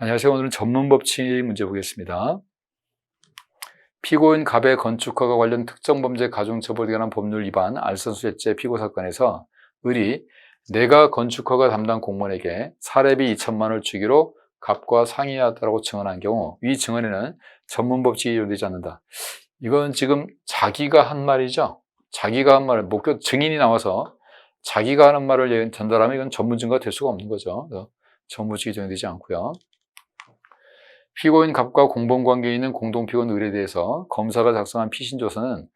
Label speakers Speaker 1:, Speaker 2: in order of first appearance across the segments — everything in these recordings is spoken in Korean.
Speaker 1: 안녕하세요. 오늘은 전문 법칙 문제 보겠습니다. 피고인 갑의 건축허가 관련 특정 범죄 가중처벌에 관한 법률 위반 알선수재죄 피고 사건에서 을이 내가 건축허가 담당 공무원에게 사례비 2천만 원을 주기로 갑과 상의하다라고 증언한 경우 이 증언에는 전문 법칙이 이용되지 않는다. 이건 지금 자기가 한 말이죠. 자기가 한 말, 목표 증인이 나와서 자기가 하는 말을 전달하면 이건 전문 증거가 될 수가 없는 거죠. 전문칙이 적용되지 않고요. 피고인 갑과 공범 관계에 있는 공동피고인 을에 대해서 검사가 작성한 피신조서는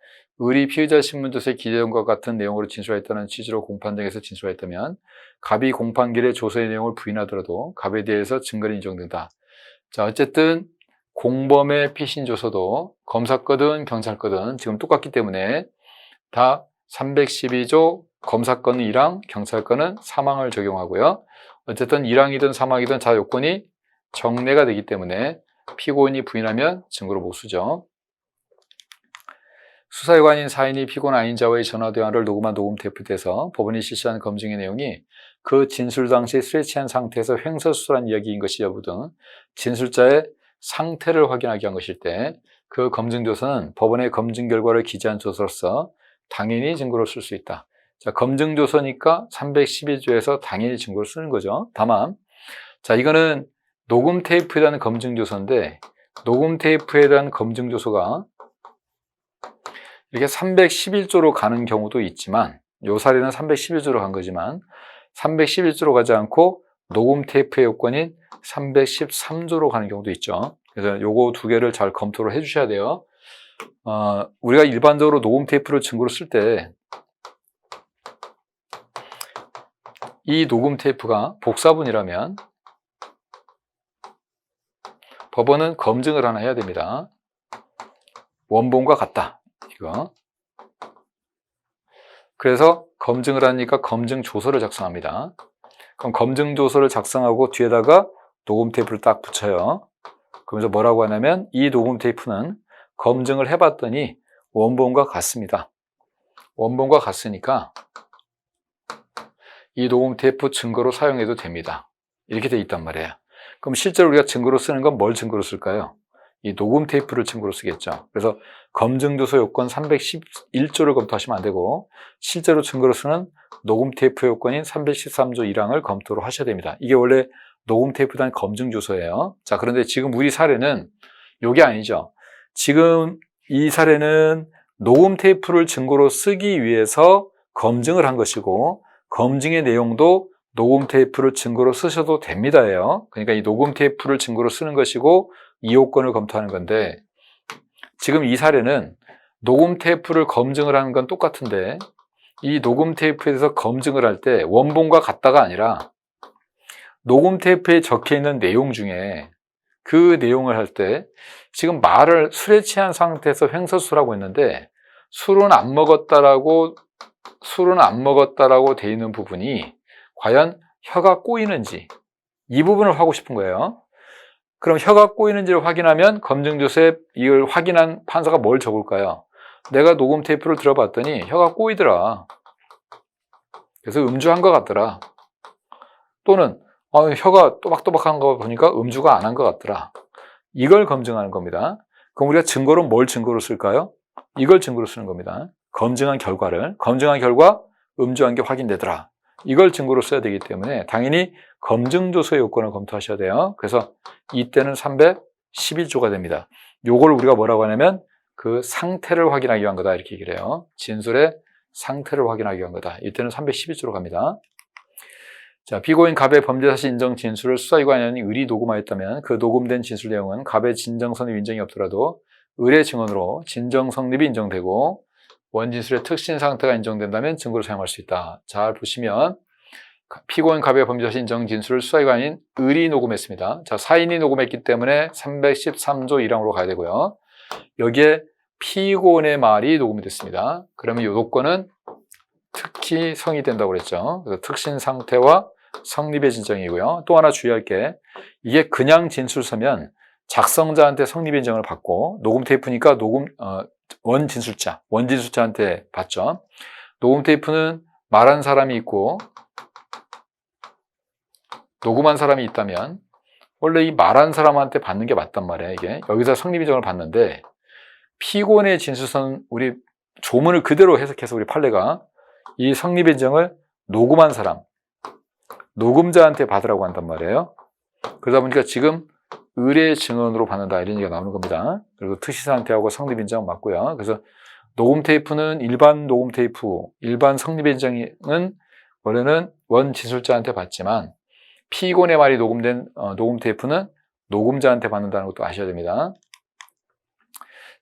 Speaker 1: 을이 피의자 신문조서에 기재된과 같은 내용으로 진술했다는 취지로 공판장에서 진술했다면 갑이 공판길에 조서의 내용을 부인하더라도 갑에 대해서 증거를 인정된다. 자, 어쨌든 공범의 피신조서도 검사 거든 경찰 거든 지금 똑같기 때문에 다 312조 검사 건은 1항, 경찰 건은 3항을 적용하고요. 어쨌든 1항이든 3항이든 자 요건이 정례가 되기 때문에 피고인이 부인하면 증거로 못 쓰죠. 수사기관인 사인이 피고인 아닌 자와의 전화 대화를 녹음한 녹음 테이프에서 법원이 실시한 검증의 내용이 그 진술 당시 술에 취한 상태에서 횡설수설한 이야기인 것이 여부 등 진술자의 상태를 확인하기 위한 것일 때 그 검증조서는 법원의 검증 결과를 기재한 조서로서 당연히 증거로 쓸 수 있다. 자, 검증조서니까 312조에서 당연히 증거를 쓰는 거죠. 다만, 자, 이거는 녹음 테이프에 대한 검증 조서인데 녹음 테이프에 대한 검증 조서가 이렇게 311조로 가는 경우도 있지만 요 사례는 311조로 간 거지만 311조로 가지 않고 녹음 테이프의 요건인 313조로 가는 경우도 있죠. 그래서 요거 두 개를 잘 검토를 해 주셔야 돼요. 어, 우리가 일반적으로 녹음 테이프를 증거로 쓸 때 이 녹음 테이프가 복사본이라면 법원은 검증을 하나 해야 됩니다. 원본과 같다. 이거. 그래서 검증을 하니까 검증 조서를 작성합니다. 그럼 검증 조서를 작성하고 뒤에다가 녹음 테이프를 딱 붙여요. 그러면서 뭐라고 하냐면 이 녹음 테이프는 검증을 해봤더니 원본과 같습니다. 원본과 같으니까 이 녹음 테이프 증거로 사용해도 됩니다. 이렇게 돼 있단 말이에요. 그럼 실제로 우리가 증거로 쓰는 건 뭘 증거로 쓸까요? 이 녹음 테이프를 증거로 쓰겠죠. 그래서 검증조서 요건 311조를 검토하시면 안 되고 실제로 증거로 쓰는 녹음 테이프 요건인 313조 1항을 검토를 하셔야 됩니다. 이게 원래 녹음 테이프 단 검증조서예요. 자, 그런데 지금 우리 사례는 이게 아니죠. 지금 이 사례는 녹음 테이프를 증거로 쓰기 위해서 검증을 한 것이고 검증의 내용도 녹음 테이프를 증거로 쓰셔도 됩니다예요. 그러니까 이 녹음 테이프를 증거로 쓰는 것이고 이 요건을 검토하는 건데 지금 이 사례는 녹음 테이프를 검증을 하는 건 똑같은데 이 녹음 테이프에 서 검증을 할 때 원본과 같다가 아니라 녹음 테이프에 적혀 있는 내용 중에 그 내용을 할 때 지금 말을 술에 취한 상태에서 횡설수라고 했는데 술은 안 먹었다라고 술은 안 먹었다라고 돼 있는 부분이 과연 혀가 꼬이는지 이 부분을 하고 싶은 거예요. 그럼 혀가 꼬이는지를 확인하면 검증조서에 이걸 확인한 판사가 뭘 적을까요? 내가 녹음 테이프를 들어봤더니 혀가 꼬이더라. 그래서 음주한 것 같더라. 또는 어, 혀가 또박또박한 거 보니까 음주가 안 한 것 같더라. 이걸 검증하는 겁니다. 그럼 우리가 증거로 뭘 증거로 쓸까요? 이걸 증거로 쓰는 겁니다. 검증한 결과를 검증한 결과 음주한 게 확인되더라. 이걸 증거로 써야 되기 때문에 당연히 검증조서 요건을 검토하셔야 돼요. 그래서 이때는 311조가 됩니다. 요걸 우리가 뭐라고 하냐면 그 상태를 확인하기 위한 거다 이렇게 얘기를 해요. 진술의 상태를 확인하기 위한 거다. 이때는 311조로 갑니다. 자, 피고인 갑의 범죄 사실 인정 진술을 수사기관이 의리 녹음하였다면 그 녹음된 진술 내용은 갑의 진정 성립 인정이 없더라도 의뢰 증언으로 진정 성립이 인정되고 원진술의 특신 상태가 인정된다면 증거로 사용할 수 있다. 잘 보시면 피고인 갑의 범죄 인정 진술을 수사기관인 을이 녹음했습니다. 자, 사인이 녹음했기 때문에 313조 1항으로 가야 되고요. 여기에 피고인의 말이 녹음이 됐습니다. 그러면 이 요건은 특히 성이 된다고 그랬죠. 그래서 특신 상태와 성립의 진정이고요. 또 하나 주의할 게 이게 그냥 진술서면 작성자한테 성립 인정을 받고 녹음 테이프니까 녹음 어, 원 진술자, 원 진술자한테 받죠. 녹음 테이프는 말한 사람이 있고 녹음한 사람이 있다면 원래 이 말한 사람한테 받는 게 맞단 말이야, 이게. 여기서 성립인정을 받는데, 피고인의 진술선, 우리 조문을 그대로 해석해서 우리 판례가 이 성립인정을 녹음한 사람, 녹음자한테 받으라고 한단 말이에요. 그러다 보니까 지금 의뢰 증언으로 받는다 이런 얘기가 나오는 겁니다. 그리고 특시 상태하고 성립 인정 맞고요. 그래서 녹음 테이프는 일반 녹음 테이프, 일반 성립 인정은 원래는 원 진술자한테 받지만 피고의 말이 녹음된 어, 녹음 테이프는 녹음자한테 받는다는 것도 아셔야 됩니다.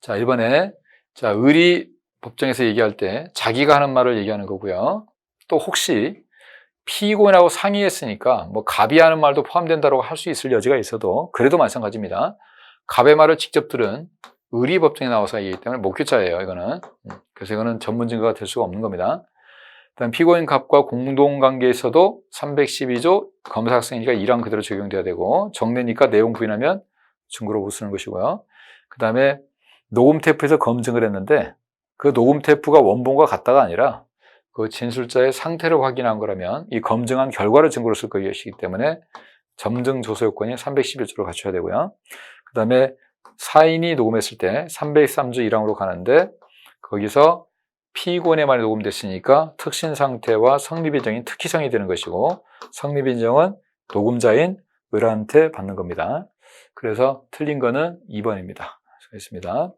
Speaker 1: 자, 이번에 자, 의리 법정에서 얘기할 때 자기가 하는 말을 얘기하는 거고요. 또 혹시 피고인하고 상의했으니까 뭐 갑이 하는 말도 포함된다고 할 수 있을 여지가 있어도 그래도 마찬가지입니다. 갑의 말을 직접 들은 의리 법정에 나와서 얘기하기 때문에 목회자예요, 이거는. 음, 그래서 이거는 전문 증거가 될 수가 없는 겁니다. 일단 피고인 갑과 공동관계에서도 312조 검사 학생이니까 이랑 그대로 적용돼야 되고 정례니까 내용 부인하면 증거로 못 쓰는 것이고요. 그 다음에 녹음 테이프에서 검증을 했는데 그 녹음 테이프가 원본과 같다가 아니라 그 진술자의 상태를 확인한 거라면 이 검증한 결과를 증거로 쓸 것이기 때문에 점증 조서 요건이 311조를 갖춰야 되고요. 그 다음에 사인이 녹음했을 때 303조 1항으로 가는데 거기서 피고인의 말이 녹음됐으니까 특신 상태와 성립인정인 특기성이 되는 것이고 성립인정은 녹음자인 을한테 받는 겁니다. 그래서 틀린 거는 2번입니다. 수고했습니다.